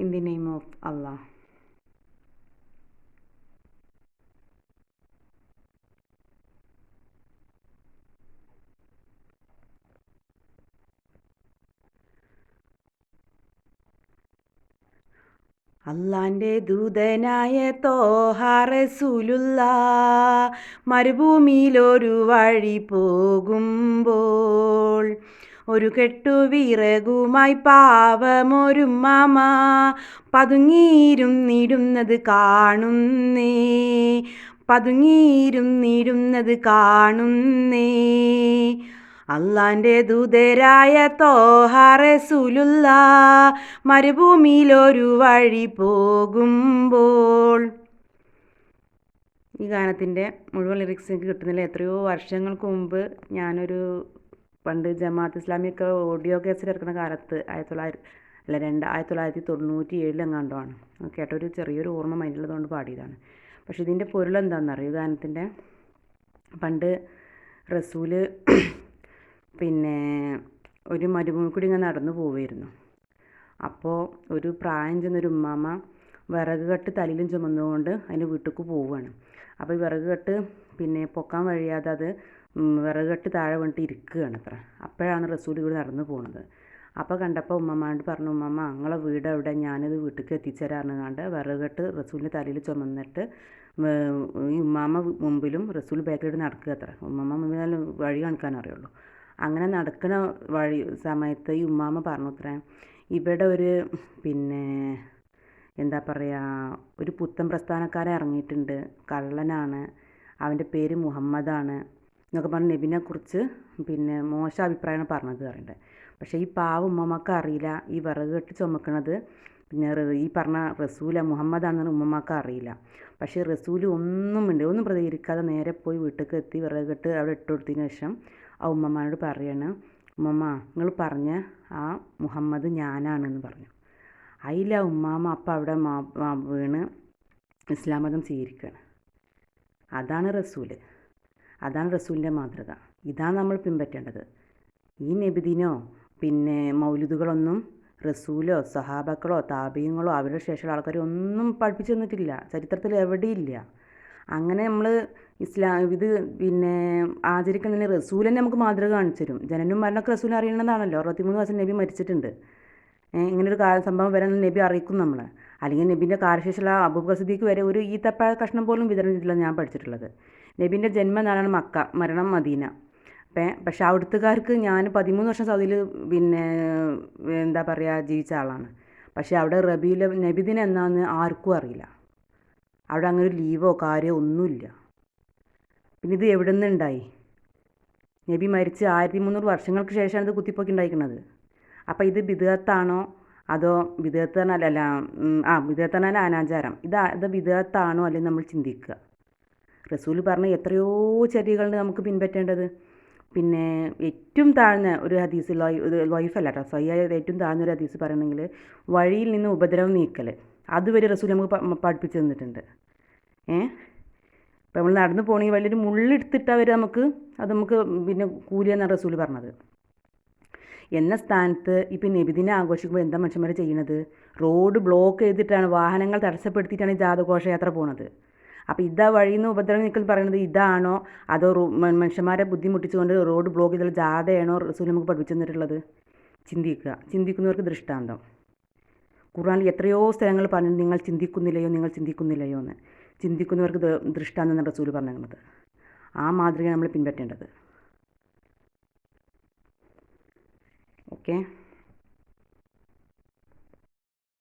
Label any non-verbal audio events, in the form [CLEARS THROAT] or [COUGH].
In the name of Allah. അള്ളാന്റെ ദൂതനായ തോഹാറസൂലുള്ള മരുഭൂമിയിലൊരു വഴി പോകുമ്പോൾ ഒരു കെട്ടു വിറകുമായി പാവമൊരു മാമ. പതുങ്ങിയിരുന്നിടുന്നത് കാണുന്നേ. പതുങ്ങിയിരുന്നിടുന്നത് കാണുന്നേ. അള്ളാന്റെ ദൂതരായ തോഹാറസൂലുള്ള മരുഭൂമിയിലൊരു വഴി പോകുമ്പോൾ. ഈ ഗാനത്തിന്റെ മുഴുവൻ ലിറിക്സ് എനിക്ക് കിട്ടുന്നില്ല. എത്രയോ വർഷങ്ങൾക്ക് മുമ്പ് ഞാനൊരു പണ്ട് ജമാഅത്ത് ഇസ്ലാമിയൊക്കെ ഓഡിയോ കേസറ്റ് ഇറക്കുന്ന കാലത്ത് ആയിരത്തി തൊള്ളായിരത്തി അല്ല രണ്ട് ആയിരത്തി തൊള്ളായിരത്തി തൊണ്ണൂറ്റി ഏഴിലെങ്ങാണ്ടോ ആണ് കേട്ടൊരു ചെറിയൊരു ഓർമ്മ മൈൻഡിലുള്ളതുകൊണ്ട് പാടിയതാണ്. പക്ഷേ ഇതിന്റെ പൊരുൾ എന്താണെന്നറിയോ ഗാനത്തിന്റെ പണ്ട് റസൂൽ [CLEARS THROAT] പിന്നെ ഒരു മരുഭൂമി കൂടി ഇങ്ങനെ നടന്നു പോവുമായിരുന്നു അപ്പോൾ ഒരു പ്രായം ചെന്നൊരു ഉമ്മാമ്മ വിറക് കെട്ട് തലയിലും ചുമന്നുകൊണ്ട് അതിന്റെ വീട്ടിലേക്ക് പോവുകയാണ് അപ്പോൾ ഈ വിറക് കെട്ട് പിന്നെ പൊക്കാൻ വഴിയാതെ അത് വിറക് കെട്ട് താഴെ വീണിട്ട് ഇരിക്കുകയാണ് അത്ര. അപ്പോഴാണ് റസൂൽ ഇവിടെ നടന്നു പോകുന്നത് അപ്പോൾ കണ്ടപ്പോൾ ഉമ്മമാണ്ട് പറഞ്ഞു ഉമ്മമ്മ അങ്ങളെ വീട് അവിടെ ഞാനിത് വീട്ടിലേക്ക് എത്തിച്ചേരാറിന് കണ്ട് വിറകെട്ട് റസൂലിന്റെ തലയിൽ ചുമന്നിട്ട് ഈ ഉമ്മാമ്മ മുമ്പിലും റസൂൽ ബാക്കിലോട്ട് നടക്കുക അത്ര. ഉമ്മമ്മ മുമ്പിൽ വഴി കാണിക്കാൻ അറിയുള്ളൂ. അങ്ങനെ നടക്കുന്ന വഴി സമയത്ത് ഈ ഉമ്മാമ്മ പറഞ്ഞു അത്ര ഇവിടെ ഒരു പിന്നെ എന്താ പറയുക ഒരു പുത്തൻ പ്രസ്ഥാനക്കാരെ ഇറങ്ങിയിട്ടുണ്ട്. കള്ളനാണ്. അവന്റെ പേര് മുഹമ്മദാണ്. എന്നൊക്കെ പറഞ്ഞ് നബിനെക്കുറിച്ച് പിന്നെ മോശം അഭിപ്രായമാണ് പറഞ്ഞത് പറയുന്നുണ്ട് പക്ഷേ ഈ പാവ ഉമ്മമ്മക്ക് അറിയില്ല ഈ വിറക് കെട്ടി ചുമക്കണത് പിന്നെ ഈ പറഞ്ഞ റസൂല മുഹമ്മദാണെന്ന് ഉമ്മമ്മക്ക് അറിയില്ല. പക്ഷേ റസൂൽ ഒന്നും ഉണ്ട് ഒന്നും പ്രതികരിക്കാതെ നേരെ പോയി വീട്ടിലേക്ക് എത്തി വിറക് കെട്ട് അവിടെ ഇട്ട് കൊടുത്തതിന് ശേഷം ആ ഉമ്മമാനോട് പറയാണ് ഉമ്മമ്മ നിങ്ങൾ പറഞ്ഞ ആ മുഹമ്മദ് ഞാനാണെന്ന് പറഞ്ഞു. അതിൽ ആ ഉമ്മാമ്മ അപ്പം അവിടെ വീണ് ഇസ്ലാം മതം സ്വീകരിക്കുകയാണ് അതാണ് റസൂൽ അതാണ് റസൂലിന്റെ മാതൃക. ഇതാണ് നമ്മൾ പിൻപറ്റേണ്ടത്. ഈ നബിദിനോ പിന്നെ മൗലിദുകളൊന്നും റസൂലോ സഹാബക്കളോ താപീയങ്ങളോ അവരുടെ ശേഷമുള്ള ആൾക്കാർ ഒന്നും പഠിപ്പിച്ചു തന്നിട്ടില്ല. ചരിത്രത്തിൽ എവിടെയില്ല. അങ്ങനെ നമ്മൾ ഇസ്ലാം ഇത് പിന്നെ ആചരിക്കുന്നതിന് റസൂൽ തന്നെ നമുക്ക് മാതൃക കാണിച്ചു തരും. ജനനും മരണമൊക്കെ റസൂൽ അറിയണമെന്നാണല്ലോ അറുപത്തിമൂന്ന് വയസ്സിൽ നബി മരിച്ചിട്ടുണ്ട്. ഇങ്ങനൊരു സംഭവം വരാൻ നബി അറിയിക്കും നമ്മളെ. അല്ലെങ്കിൽ നബിന്റെ കാലശേഷമുള്ള സിദ്ദീഖ് വരെ ഒരു ഈത്തപ്പഴ കഷ്ണം പോലും വിതരണം ചെയ്തിട്ടില്ല ഞാൻ പഠിച്ചിട്ടുള്ളത്. നബിന്റെ ജന്മനാടാണ് മക്ക മരണം മദീന. പക്ഷേ അവിടുത്തുകാർക്ക് ഞാൻ പതിമൂന്ന് വർഷം സൗദിയിൽ പിന്നെ എന്താ പറയുക ജീവിച്ച ആളാണ്. പക്ഷേ അവിടെ റബീല നബിദിന എന്നാന്ന് ആർക്കും അറിയില്ല. അവിടെ അങ്ങനെ ഒരു ലീവോ കാര്യമോ ഒന്നുമില്ല. പിന്നെ ഇത് എവിടെ നിന്നുണ്ടായി നബി മരിച്ച് ആയിരത്തി മുന്നൂറ് വർഷങ്ങൾക്ക് ശേഷമാണ് ഇത് കുത്തിപ്പൊക്കി ഉണ്ടായിരിക്കുന്നത് അപ്പോൾ ഇത് ബിദത്താണോ അതോ അല്ല ആ പറഞ്ഞാൽ അനാചാരം. ഇത് ഇത് ബിദത്താണോ അല്ലെങ്കിൽ നമ്മൾ ചിന്തിക്കുക. റസൂൽ പറഞ്ഞ എത്രയോ ചര്യകളുണ്ട് നമുക്ക് പിൻപറ്റേണ്ടത്. പിന്നെ ഏറ്റവും താഴ്ന്ന ഒരു ഹദീസ് ലൈഫല്ല കേട്ടോ സയ്യായ ഏറ്റവും താഴ്ന്ന ഒരു ഹദീസ് പറയണമെങ്കിൽ വഴിയിൽ നിന്ന് ഉപദ്രവം നീക്കൽ. അതുവരെ റസൂൽ നമുക്ക് പഠിപ്പിച്ചു തന്നിട്ടുണ്ട്. ഏ? ഇപ്പം നമ്മൾ നടന്നു പോകണമെങ്കിൽ വലിയൊരു മുള്ളെടുത്തിട്ട് അവർ നമുക്ക് അത് നമുക്ക് പിന്നെ കൂലിയെന്നാണ് റസൂൽ പറഞ്ഞത്. എന്ന സ്ഥാനത്ത് ഇപ്പം നബിദിനെ ആഘോഷിക്കുമ്പോൾ എന്താ മനുഷ്യന്മാർ ചെയ്യുന്നത് റോഡ് ബ്ലോക്ക് ചെയ്തിട്ടാണ് വാഹനങ്ങൾ തടസ്സപ്പെടുത്തിയിട്ടാണ് ഈ ജാതഘോഷയാത്ര പോണത്. അപ്പോൾ ഇതാ വഴിയിൽ നിന്ന് ഉപദ്രവം നിൽക്കൽ പറയുന്നത് ഇതാണോ? അതോ മനുഷ്യന്മാരെ ബുദ്ധിമുട്ടിച്ചുകൊണ്ട് റോഡ് ബ്ലോക്ക് ചെയ്തുള്ള ജാഥയാണോ റസൂൽ നമുക്ക് പഠിപ്പിച്ചു തന്നിട്ടുള്ളത് ചിന്തിക്കുക. ചിന്തിക്കുന്നവർക്ക് ദൃഷ്ടാന്തം. ഖുർആനിൽ എത്രയോ സ്ഥലങ്ങൾ പറഞ്ഞു നിങ്ങൾ ചിന്തിക്കുന്നില്ലയോ നിങ്ങൾ ചിന്തിക്കുന്നില്ലയോ എന്ന്. ചിന്തിക്കുന്നവർക്ക് ദൃഷ്ടാന്തം റസൂൽ പറഞ്ഞിരുന്നത് ആ മാതൃക നമ്മൾ പിൻപറ്റേണ്ടത്. okay?